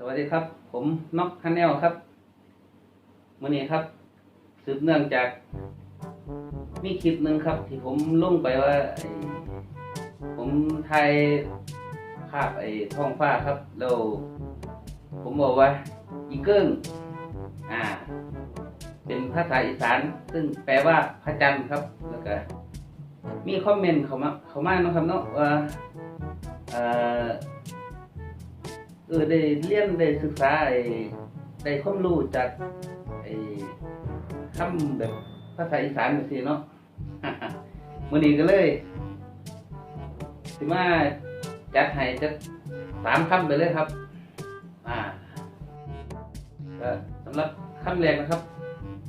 สวัสดีครับ ผมน็อกคันแนลครับมื่อนี้ครับ สืบเนื่องจาก มีคลิปหนึ่งครับ ที่ผมลงไปว่า ผมถ่ายภาพไอ้ท้องฟ้าครับ แล้ว ผมบอกว่า อีเกิ้งอ่า เป็นภาษาอีสาน ซึ่งแปลว่าพระจันทร์ครับ แล้วก็ มีคอมเมนต์เขามาเขามานะครับเนาะว่าเอ่อ เออได้เรียนได้ศึกษาไอ้ได้ความรู้จากไอ้คำแบบภาษาอีสานจังซี่เนาะ มื้อนี้ก็เลยสิมาจัดให้จัดสามคำไปเลยครับ อ่าสำหรับคำแรกนะครับ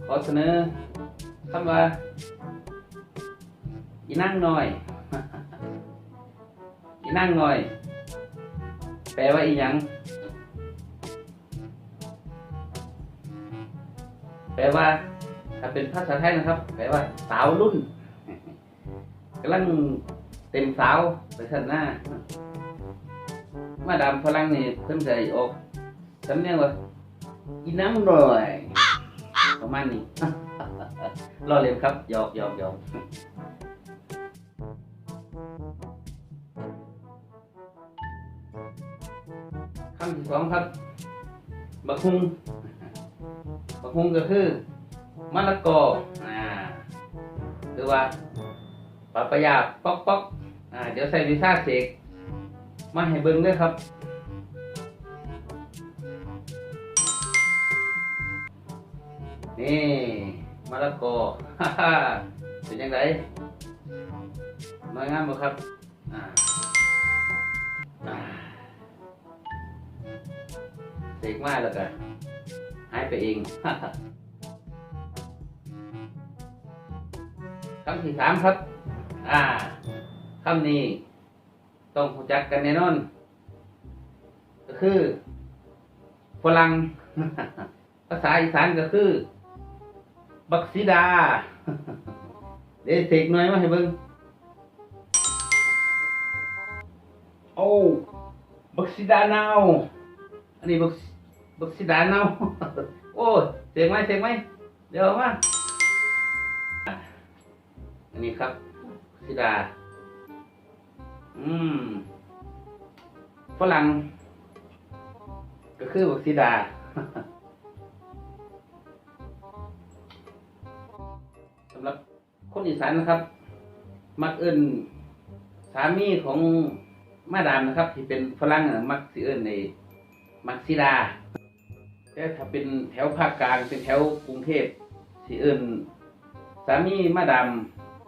ขอเสนอคำว่าอีนั่งหน่อย อีนั่งหน่อย ปลว่าอีหยัง แปลว่า ถ้าเป็นภาษาไทยนะครับ แปลว่า สาวรุ่นกำลังเต็มสาวไปทันหน้ามาดามฝรั่งนี่เพิ่นจออกสำเนียงว่าอีน้ำหน่อยประมาณนี้รอเล่นครับหยอกหยอกหยอก สองครับ บักฮุงบักฮุงก็คือมะละกออ่าหรือว่าปะปะยาป๊อกป๊อกอ่าเดี๋ยวใส่วีซ่าเสกมาให้เบิ่งด้วยครับนี่มะละกอฮ่าเป็นยังไงน้อยงามบ่ครับอ่า กมาแล้วก็หายไปเองคำที่สามครับ อ่าคำนี้ต้องรู้จักกันแน่นอน ก็คือฝรั่งภาษาอีสานก็คือ บักซิดา เดี๋ยวเสกหน่อยมาให้เบิ่งโอ้บักซิดา นาว อันนี้บัก บักซิดานาโอ้เสียงไหมเสียงไหมเดี๋ยวเอามาอันนี้ครับบักซิดา อืมฝรั่งก็คือบักซิดาสำหรับคนอีสานนะครับ มักเอิ้นสามีของมาดามนะครับ ที่เป็นฝรั่งนะมักสิเอิ้นในมักซิดา แต่ถ้าเป็นแถวภาคกลางเป็นแถวกรุงเทพสิเอิ้นสามีมาดาม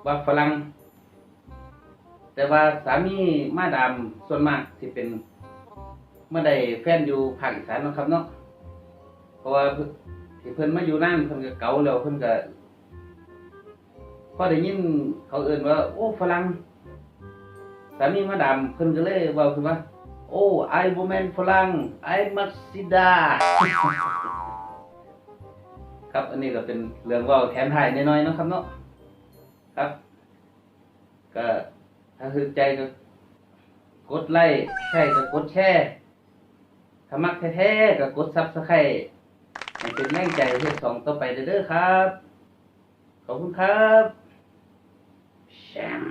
ว่าฝรั่งแต่ว่าสามีมาดามส่วนมากสิเป็นเมื่อใดแฟนอยู่ภาคอีสานนะครับเนาะเพราะว่าเพิ่นที่เพิ่นมาอยู่นั่นเพิ่นก็เก่าแล้วเพิ่นก็พอได้ยินเขาเอ่นว่า โอ้ฝรั่งสามีมาดามเพิ่นก็เลยเว่าคือว่า โอ้ไอโบแมนฝรั่งไอมักซิดาครับ อันนี้ก็เป็นเรื่องว่าแถมไทายน้อยๆนะครับเนาะ ครับ ก็ถ้าสนใจก็กดไลค์ใช่ก็กดแชร์ถ้ามักแท้ๆก็กดซับสไครต์ให้เป็นแรงใจเพื่อสองต่อไปเด้อครับ ขอบคุณครับแชม